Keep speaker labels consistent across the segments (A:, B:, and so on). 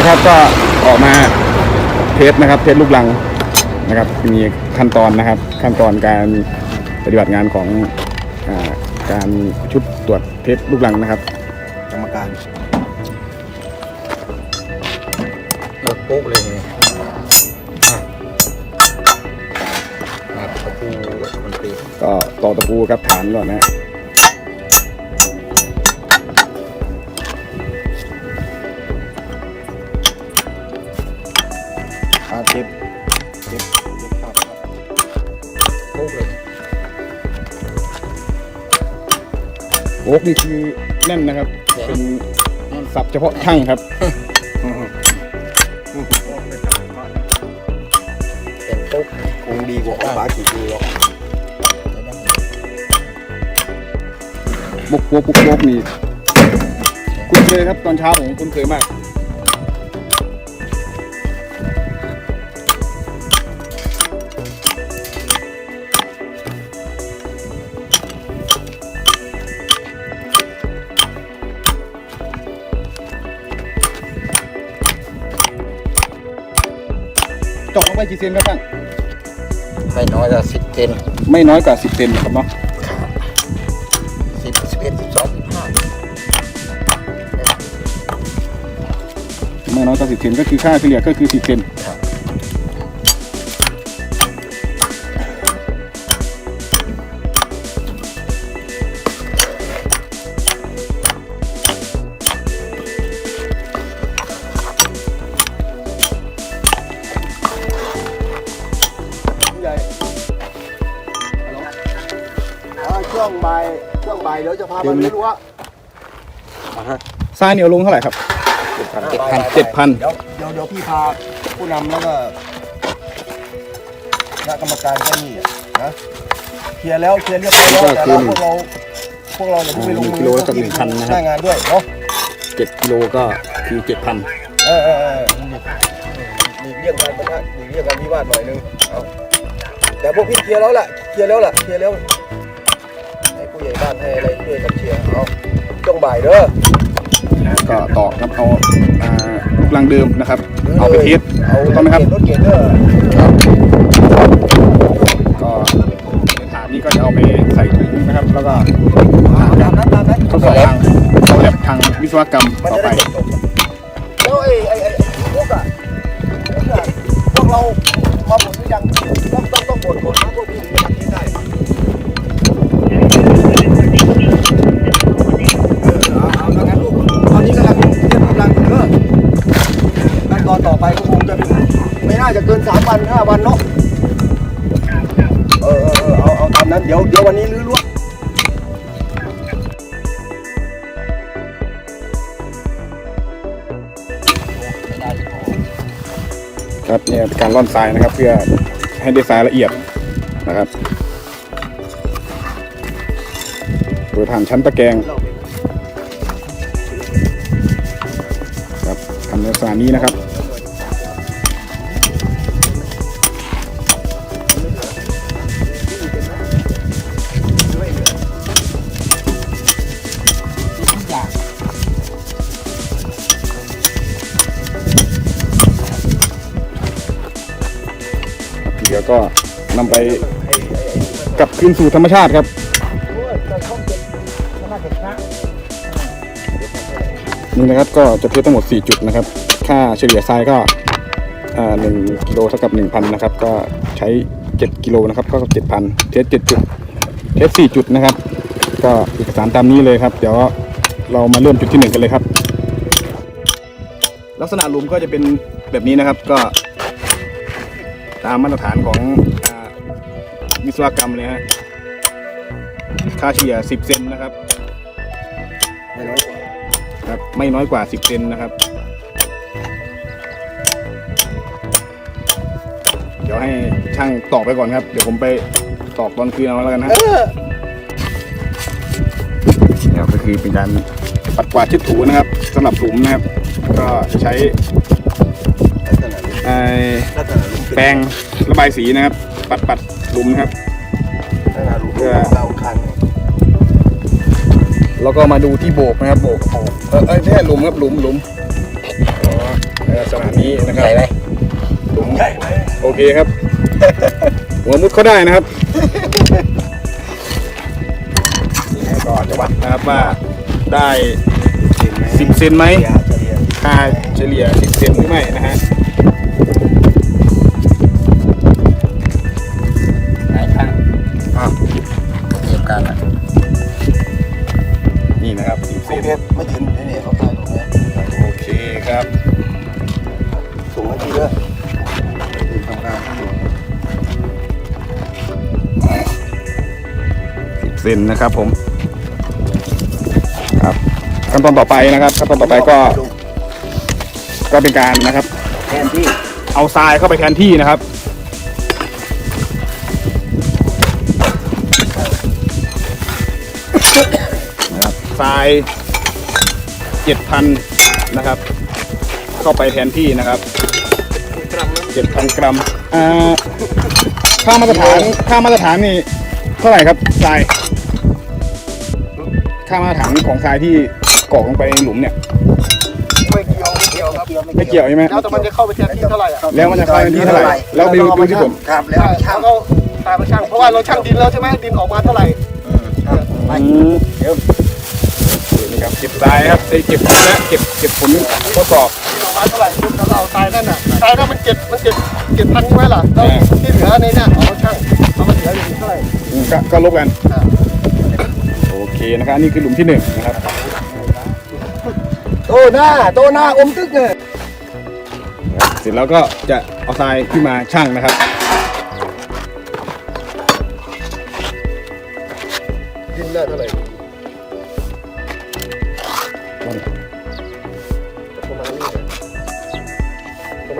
A: นะครับ ก็ออกมาเทสนะครับ เทสลูกลังนะครับ มีขั้นตอนนะครับ ขั้นตอนการปฏิบัติงานของอาการชุดตรวจเทสลูกลังนะครับ
B: กรรมการหมดปุ๊บเลยนี่อะอะตะปูมันตี
A: ก็ต่อตะปูกับฐานก่อนนะ
B: อะ
A: อ๊กนี่คือแน่นนะครับ เป็นศัพท์เฉพาะช่างครับ
B: เป็นปุ๊บคงดีกว่าฟ้ากี่ทีหรอก
A: บุกบุกบุกบุกนี่ คุ้นเคยครับตอนเช้าผมคุ้นเคยมาก เจาะลงไปกี่เซนครับท่าน
B: ไม่น้อยกว่าสิบเซน
A: ไม่น้อยกว่า10เซนนะครับเนาะ
B: สิบสิบเอ็ดสิบสองสิบห้า
A: ไม่น้อยกว่า10เซนก็คือค่าเฉลี่ยก็คือ10เซน
B: ครับ
C: บ่ายเดี๋ยวจะพาไปไม่รู้ว่า
A: ทรายเนี่ยเอาลงเท่าไหร่ครับ
B: เจ็ดพันเจ็ดพัน
A: เจ็ดพัน
C: เดี๋ยวเดี๋ยวเดี๋ยวพี่พาผู้นำแล้วก็คณะกรรมการก็นี่นะเคลียร์แล้วเคลียร์เรียบร้อยแล้วแต่เราพวกเราพวกเราเนี่ยผู้ไปลงมือ
A: กิโลละกับ1,000นะครับ
C: หน้างานด้วยเนาะ
A: 7กิโลก็คือ7,000
C: เออเออเออหลีกเลี่ยงการปะทะหลีกเลี่ยงการวิวาทหน่อยนึงเอาแต่พวกพี่เคลียร์แล้วล่ะเคลียร์แล้วล่ะเคลียร์แล้วให้ ผู้ใหญ่บ้านให้อะไรช่วยกันเคลียร์เอาช่วงบ่ายเด้อ
A: ก็ต่อครับเอาอ่าลูกลังเดิมนะครับ เอาไปเทส
C: เอา
A: ถูกต้องไหมครับ
C: รถเก๋งเด้อ
A: ก็ในถาดนี้ก็จะเอาไปใส่ถุงนะครับ แล้วก็
C: ตามนั้นตามนั้น
A: ทดสอบทางทดแลบทางวิศวกรรม
C: มัน
A: ต่อ
C: จะ
A: ไป
C: ได้จบๆแล้วไอ้ไอ้ไอ้พวกอะพวกอะพวกเรามาบ่นหรือยังต้องต้องต้องบ่นบ่นนะพวกพี่ถึงจะทำนี้ได้ จะเกินสามวันห้าวันเนาะเออเออเอาเอาตามนั้นเดี๋ยวเดี๋ยววันนี้ลื้อล้วน
A: ครับเนี่ยการร่อนทรายนะครับ เพื่อให้ได้ทรายละเอียดนะครับโดยผ่านชั้นตะแกรงครับทำในลักษณะนี้นะครับ ก็นำไปกลับคืนสู่ธรรมชาติครับนี่นะครับก็จะเทสทั้งหมด 4 จุดนะครับ ค่าเฉลี่ยทรายก็อ่า1กิโลเท่ากับ 1,000นะครับ ก็ใช้ 7 กิโลนะครับก็7,000เทส7จุด เทส4จุดนะครับ ก็เอกสารตามนี้เลยครับ เดี๋ยวเรามาเริ่มจุดที่ 1 กันเลยครับ ลักษณะหลุมก็จะเป็นแบบนี้นะครับ ก็ ตามมาตรฐานของอาวิศวกรรมเลยฮะค่าเฉลี่ย 10 เซนนะครับ
C: ไม่น้อยกว่า
A: ครับ ไม่น้อยกว่า 10 เซนนะครับ เดี๋ยวให้ช่างตอกไปก่อนครับ เดี๋ยวผมไปตอกตอนคืนเอาแล้วกันนะ
C: เออ
A: เนี่ยก็คือเป็นการปัดกวาดเช็ดถูนะครับสำหรับหลุมนะครับ ก็จะใช้
C: ลักษณะ นี้
A: เอ่อ
C: ลักษณะนี้
A: แปรงระบายสีนะครับ ปัดปัดหลุมนะครับ
C: ลักษณะรูปเราคัน
A: แล้วก็มาดูที่โบกนะครับโบกเออเออไม่ใช่หลุมครับหลุมหลุมนะครับสนามนี้นะครับ
C: ใหญ่ไหม
A: หลุม
C: ใหญ่ไหม
A: โอเคครับ หัวมุดเขาได้นะครับ
C: นี่ให้ก่อนจะวัด
A: นะครับว่าได้
C: เห็นไหม
A: สิบเซนไหม
C: เฉลี่ย
A: ค่าเฉลี่ยสิบเซนหรือไม่นะฮะ
C: เซ
A: น
C: นะ
A: ครับผมครับขั้นตอนต่อไปนะครับขั้นตอนต่อไปก็ ก็เป็นการนะครับ
C: แทนที่
A: เอาทรายเข้าไปแทนที่นะครับ นะครับทรายเจ็ดพันนะครับ เข้าไปแทนที่นะครับเจ็ดพันกรัมอ่าค่ามาตรฐานค่ามาตรฐานนี่ เท่าไหร่ครับทรายค่ามาตรฐานของทรายที่กรอกลงไปในหลุมเนี่ย
C: ไม่เกี่ยวไม่เกี่ยวครับ
A: ไม่เกี่ยวใช่ไหม
B: แล้วแต่มันจะเข้าไปแทนที่เท่าไหร่อะ
A: แล้วมันจะเข้าแทนที่เท่าไหร่แล้วไปดูดูที่ผล
C: ครับแล้ว
B: ใช่
C: ช่าง
B: แล้วก็ตามมาช่างเพราะว่าเราช่างดินแล้วใช่ไหมดินออกมาเท่าไหร่
C: ไป
A: อืมเดี๋ยวนี่ครับเก็บทรายครับไอ้ยเก็บผลและเก็บเก็บผลทดสอบ
B: ดินออกมาเท่าไหร่ปุ๊บแล้วเราเอาทรายนั่นน่ะทรายนั่นมันเจ็ดมันเจ็ดเจ็ดพันใช่ไหมล่ะแล้วที่เหลือในเนี่ยเอามาช่างเอา
A: ก็ก็ลบกัน โอเคนะครับนี่คือหลุมที่หนึ่งนะครับ
C: โตหน้าโตหน้าอมตึกเลย
A: เสร็จแล้วก็จะเอาทรายขึ้นมาชั่งนะครับ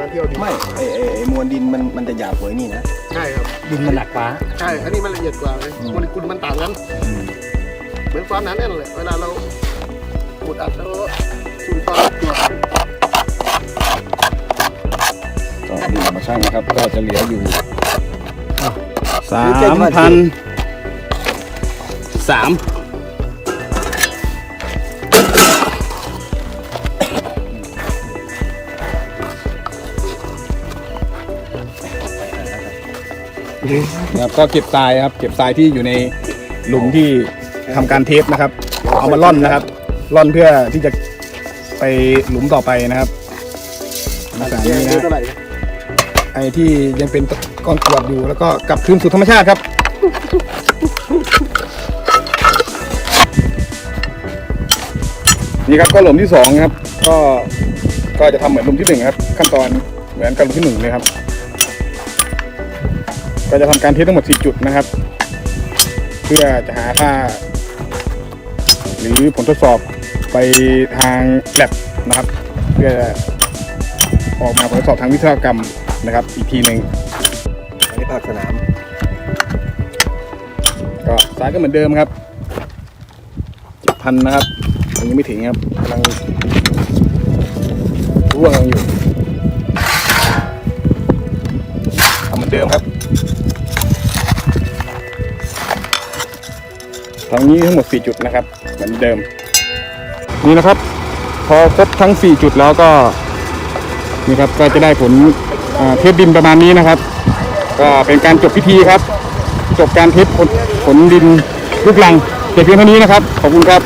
B: มาณเที่ยวดิน
C: ไม่ไอไอ้ไอ้มวลดินมันมันจะหยาบกว่าไอ้นี่นะ
B: ใช่ครับ
C: ดินมันหนักกว่า
B: ใช่ อันนี้มันละเอียดกว่าเลยโมเลกุลมันต่างกัน เหมือนความหนาแน่นเลย เวลาเราขุดอัดแล้วก็สูดความตัว
A: ก็ดูมาชั่งนะครับ ก็จะเหลืออยู่ สามพันสาม นะครับก็เก็บทรายครับ เก็บทรายที่อยู่ในหลุมที่ทำการเทสนะครับ เอามาล่อนนะครับ ล่อนเพื่อที่จะไปหลุมต่อไปนะครับลักษณะนี้นะ
B: เท่าไหร่
A: ไอ้ที่ยังเป็นก้อนกรวดอยู่แล้วก็กลับคืนสู่ธรรมชาติครับนี่ครับก็หลุมที่สองครับ ก็ก็จะทำเหมือนหลุมที่หนึ่งครับ ขั้นตอนเหมือนกับหลุมที่หนึ่งเลยครับ ก็จะทำการเทสทั้งหมด 4 จุดนะครับ เพื่อจะหาค่า หรือผลทดสอบไปทางแลบนะครับ เพื่อออกมาผลทดสอบทางวิศวกรรมนะครับ อีกทีหนึ่ง
C: อันนี้ภาคสนาม
A: ก็สายก็เหมือนเดิมครับเจ็ดพันนะครับยังไม่ถึงครับกำลัง ของนี้ทั้งหมด 4 จุดนะครับ เหมือนเดิม นี่นะครับ พอครบทั้ง 4 จุดแล้วก็นี่ครับก็จะได้ผลเทปดินประมาณนี้นะครับ ก็เป็นการจบพิธีครับ จบการเทปผลผลดินลูกลังเพียงเท่านี้นะครับ ขอบคุณครับ